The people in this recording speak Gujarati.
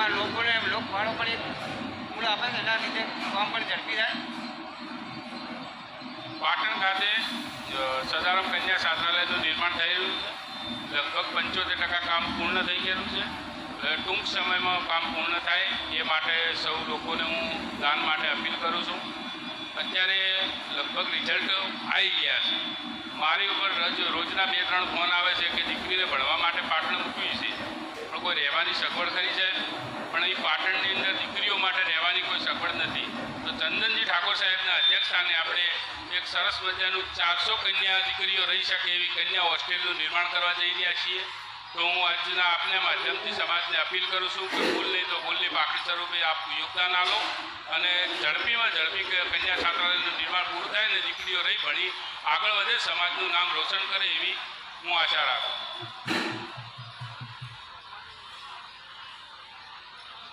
અમારા લોકોને લોકફાળો પણ એક મૂળ આપે છે, એના લીધે કામ પણ ઝડપી થાય. પાટણ ખાતે સદારામ કન્યા છાત્રાલયનું નિર્માણ રહ્યું છે. લગભગ પંચોતેર ટકા કામ પૂર્ણ થઈ ગયેલું છે. ટૂંક સમયમાં કામ પૂર્ણ થાય, એ માટે સૌ લોકોને હું દાન માટે અપીલ કરું છું. અત્યારે લગભગ રિઝલ્ટ આવી ગયા છે. મારી ઉપર રોજ, રોજના બે, ત્રણ ફોન આવે છે કે દીકરીને ભણવા માટે પાટણ મૂકવી છે. કોઈ રહેવાની સગવડ ખરી છે, પણ અહીં પાટણની અંદર દીકરીઓ માટે રહેવાની કોઈ સગવડ નથી. તો ચંદનજી ઠાકોર સાહેબના અધ્યક્ષસ્થાને આપણે એક સરસ મજાનું ચારસો કન્યા દીકરીઓ રહી શકે એવી કન્યા હોસ્ટેલનું નિર્માણ કરવા જઈ રહ્યા છીએ. તો હું આજના આપના માધ્યમથી સમાજને અપીલ કરું છું કે ભૂલ નહીં તો ભૂલની પાકડી સ્વરૂપે આપ યોગદાન આપો અને ઝડપીમાં ઝડપી કન્યા છાત્રાલયનું નિર્માણ પૂરું થાય અને દીકરીઓ રહી ભણી આગળ વધે, સમાજનું નામ રોશન કરે એવી હું આશા રાખું